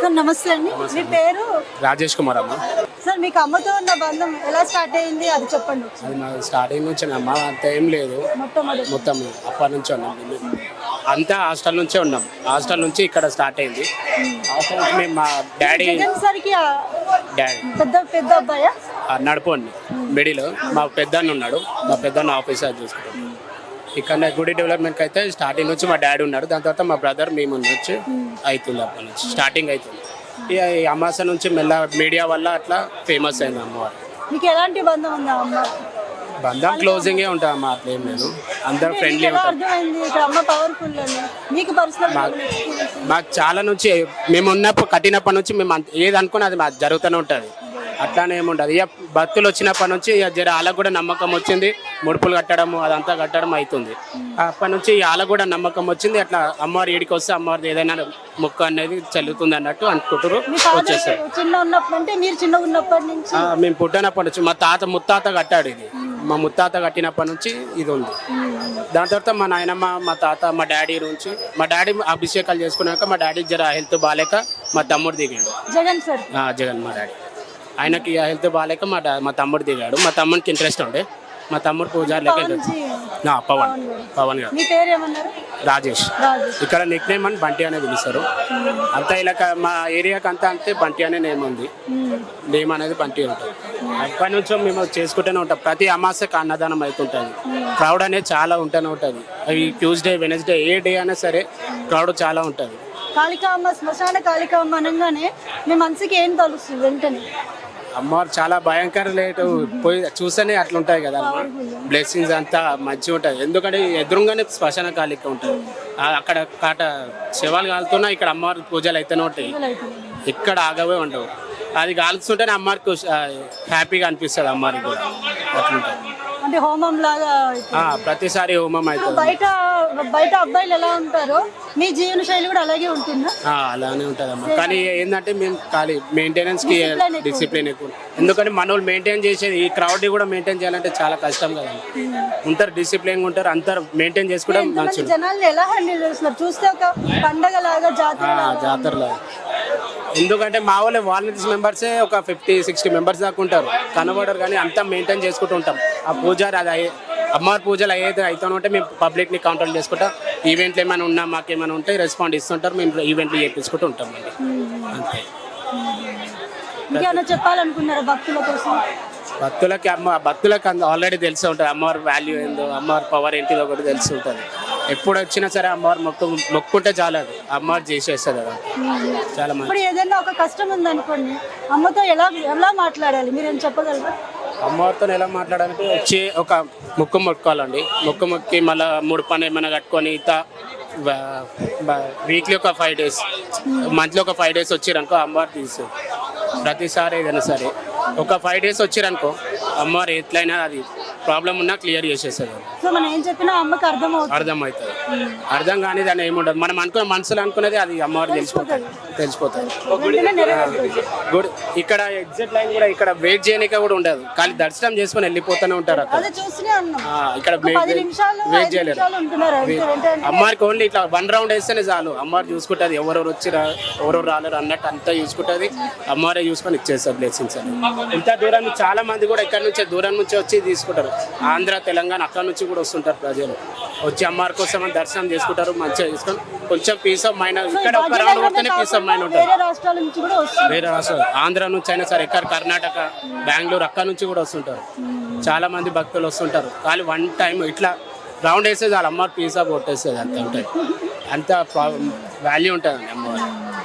Sir నమస్తే అండి. మీ పేరు? రాజేష్ కుమార్ అమ్మ. సార్ మీకు అమ్మతో ఉన్న బంధం ఎలా స్టార్ట్ అయింది? అది చెప్పండి. అది మా స్టార్టింగ్ నుంచి అమ్మ అంత ఏం లేదు. మొట్టమొదటి. మొత్తం అప్పటి నుంచి ఉన్నాం మేము. అంతా హాస్టల్ నుంచే ఉన్నాం. హాస్టల్ నుంచి ఇక్కడ స్టార్ట్ అయింది. హాస్టల్ నుంచి మేము మా డాడీ జగన్ సార్కి ఆ డాడీ. పెద్ద పెద్ద అబ్బాయా? నడుపుండి మిడిల్. మా పెద్దన్న ఉన్నాడు. మా పెద్దన్న ఆఫీసర్ చూసుకుంటాం ఇక్కడ గుడి డెవలప్మెంట్కి అయితే స్టార్టింగ్ నుంచి మా డాడీ ఉన్నాడు. దాని తర్వాత మా బ్రదర్ మేము వచ్చి అవుతుంది అప్పటి నుంచి. స్టార్టింగ్ అవుతుంది ఇక ఈ అమాస నుంచి మెల్ల మీడియా వల్ల అట్లా ఫేమస్ అయింది అమ్మవారు. మీకు ఎలాంటి బంధం ఉంది అమ్మ? బంధం క్లోజింగే ఉంటుంది అమ్మ అట్లా లేదు. అందరు మీకు ఫ్రెండ్లీ మీకు చాలా నుంచి మేము ఉన్నప్పుడు కట్టినప్పటి నుంచి మేము ఏది అనుకున్నా అది మాకు జరుగుతూనే ఉంటుంది. అట్లానే ఏముండదు. ఇక భక్తులు వచ్చినప్పటి నుంచి ఇక జర వాళ్ళకు కూడా నమ్మకం వచ్చింది. ముడుపులు కట్టడము అదంతా కట్టడం అవుతుంది అప్పటి నుంచి వాళ్ళకు కూడా నమ్మకం వచ్చింది. అట్లా అమ్మవారి ఏడికి వస్తే అమ్మవారి ఏదైనా మొక్క అనేది చల్లుతుంది అన్నట్టు అనుకుంటారు మీ ఫాదర్ వచ్చేస్తారు చిన్న ఉన్నప్పటి అంటే మీరు చిన్న ఉన్నప్పటి నుంచి? ఆ, మేము పుట్టినప్పటి నుంచి మా తాత ముత్తాత కట్టాడు ఇది. మా ముత్తాత కట్టినప్పటి నుంచి ఇది ఉంది. దాని తర్వాత మా నాయనమ్మ మా తాత మా డాడీ నుంచి మా డాడీ అభిషేకాలు చేసుకున్నాక మా డాడీకి జర హెల్త్ బాగాలేక మా తమ్ముడు దిగాడు. జగన్ సార్. జగన్ మా డాడీ. ఆయనకి హెల్త్ బాగాలేక మా డా మా తమ్ముడు దిగాడు. మా తమ్ముడికి ఇంట్రెస్ట్ ఉండే. మా తమ్ముడు పూజారి లెక్క నా పవన్. పవన్ గారు. మీ పేరు ఏమన్నారు రాజేష్. రాజు ఇక్కడ నిక్ నేమ్ అని బంటి అనే పిలుస్తారు. అంతా ఇలా క- మా ఏరియాకి అంతా అంతే బంటి అనే నేమ్ ఉంది. నేమ్ అనేది బంటి ఉంటుంది. అప్పటి నుంచో మేము చేసుకుంటూనే ఉంటాం. ప్రతి అమాసకి అన్నదానం అవుతుంటుంది. క్రౌడ్ అనేది చాలా ఉంటూనే ఉంటుంది. అవి ట్యూస్డే వెనస్డే ఏ డే అయినా సరే క్రౌడ్ చాలా ఉంటుంది. కాళికామ్మ శ్మశాన కాళికామ్మ అనగానే మీ మనసుకి ఏం తలుస్తుంది వెంటనే? అమ్మవారు చాలా భయంకర లేటు పోయి చూస్తేనే అట్లుంటాయి కదా బ్లెస్సింగ్స్ అంతా మంచిగా ఉంటుంది ఎందుకంటే ఎదురుగానే శ్మశాన కాళిక ఉంటుంది. అక్కడ కాట శివాలు కాలుతున్నా ఇక్కడ అమ్మవారి పూజలు అయితేనే ఉంటాయి. ఇక్కడ ఆగవే ఉండవు. అది కాలుస్తుంటేనే అమ్మవారికి హ్యాపీగా అనిపిస్తుంది అమ్మవారికి కూడా. అట్లుంటుంది అంటే హోమం లాగా ఆ, ప్రతిసారి హోమం అవుతుంది. బయట బయట అబ్బాయిలు ఎలా ఉంటారో మీ జీవన శైలి కూడా అలాగే ఉంటుందా? ఆ, అలానే ఉంటుంది అమ్మ కానీ ఏంటంటే మేము ఖాళీ మెయింటెనెన్స్కి. డిసిప్లిన్ ఎక్కువ. ఎందుకంటే మన వాళ్ళు మెయింటైన్ చేసేది ఈ ని కూడా మెయింటైన్ చేయాలంటే చాలా కష్టం కదా. ఉంటారు డిసిప్లిన్ ఉంటారు అందరు మెయింటైన్ చేసుకోవడం మంచిది. జనాల్ని ఎలా హ్యాండిల్ చేస్తున్నారు? చూస్తే ఒక పండగ లాగా జాతర ఆ. జాతరలో ఎందుకంటే మా వాళ్ళే వాలంటీర్స్ మెంబర్సే ఒక ఫిఫ్టీ సిక్స్టీ మెంబర్స్ దాకా ఉంటారు. కనబడరు కానీ అంతా మెయింటైన్ చేసుకుంటూ ఉంటాం. ఆ పూజారి అది అయ్యే అమ్మవారి పూజలు అయ్యేది అవుతూ ఉంటే మేము పబ్లిక్ని కంట్రోల్ చేసుకుంటాం. ఈవెంట్లు ఏమైనా ఉన్నా మాకేమైనా ఉంటే రెస్పాండ్ ఇస్తుంటారు. మేము ఈవెంట్లు చేపించుకుంటూ ఉంటాం అండి. అంతే. ఇంకేమైనా చెప్పాలనుకున్నారా భక్తుల కోసం? భక్తులకి అమ్మ భక్తులకి ఆల్రెడీ తెలిసి ఉంటుంది. అమ్మవారి వాల్యూ ఏందో అమ్మవారి పవర్ ఏంటిదో ఒకటి తెలిసి ఉంటుంది. ఎప్పుడు వచ్చినా సరే అమ్మవారు మొక్కు మొక్కుంటే చాలదు అమ్మవారు చేసేస్తుంది కదా. చాలా ఇప్పుడు ఏదైనా ఒక కష్టం ఉందనుకోండి అమ్మతో ఎలా ఎలా మాట్లాడాలి? మీరేం చెప్పగలరా? అమ్మవారితో ఎలా మాట్లాడాలంటే వచ్చి ఒక ముక్కు మొక్కాలండి. ముక్కు మొక్కి మళ్ళీ మూడు పని ఏమైనా కట్టుకొని ఇత వీక్లీ ఒక ఫైవ్ డేస్ మంత్లీ ఒక ఫైవ్ డేస్ వచ్చిరనుకో అమ్మవారు తీసు. ప్రతిసారి ఏదైనా సరే. ఒక ఫైవ్ డేస్ వచ్చిరనుకో అమ్మవారు ఎట్లయినా అది ప్రాబ్లం ఉన్నా క్లియర్ చేసేస్తుంది సో మనం ఏం చెప్పినా అమ్మకి అర్థం అవుతుంది అర్థమవుతుంది అర్థం కానీ దాని ఏముండదు. మనం అనుకున్న మనసులో అనుకున్నది అది అమ్మవారు తెలిసిపోతుంది. తెలిసిపోతుంది గుడ్ ఇక్కడ ఎగ్జిట్ లైన్ కూడా ఇక్కడ వెయిట్ చేయడానికి కూడా ఉండదు. కానీ దర్శనం చేసుకొని వెళ్ళిపోతూనే ఉంటారు అక్కడ. ఇక్కడ వెయిట్ చేయలేరు. అమ్మవారికి ఓన్లీ ఇట్లా వన్ రౌండ్ వేస్తేనే చాలు. అమ్మవారు చూసుకుంటుంది. ఎవరెవరు వచ్చి రా- ఎవరెవరు రాలేరు అన్నట్టు అంతా చూసుకుంటుంది. అమ్మవారే చూసుకొని ఇచ్చేస్తారు బ్లెస్సింగ్స్ అని. ఇంత దూరం నుంచి చాలా మంది కూడా ఇక్కడ నుంచి దూరం నుంచి వచ్చి తీసుకుంటారు. ఆంధ్ర తెలంగాణ అక్కడ నుంచి కూడా వస్తుంటారు ప్రజలు. వచ్చి అమ్మవారి కోసం దర్శనం చేసుకుంటారు మంచిగా చేసుకొని కొంచెం పీస్ ఆఫ్ మైండ్ ఇక్కడ ఒక రౌండ్ కొడితేనే పీస్ ఆఫ్ మైండ్ ఉంటుంది. వేరే రాష్ట్రాల ఆంధ్ర నుంచి అయినా సరే ఎక్కడ కర్ణాటక బెంగళూరు అక్కడ నుంచి కూడా వస్తుంటారు. చాలా మంది భక్తులు వస్తుంటారు. కానీ వన్ టైం ఇట్లా రౌండ్ వేసేది వాళ్ళ అమ్మవారి పీసా కొట్టేసేది అంత ఉంటుంది అంత వాల్యూ ఉంటుంది అమ్మవారు.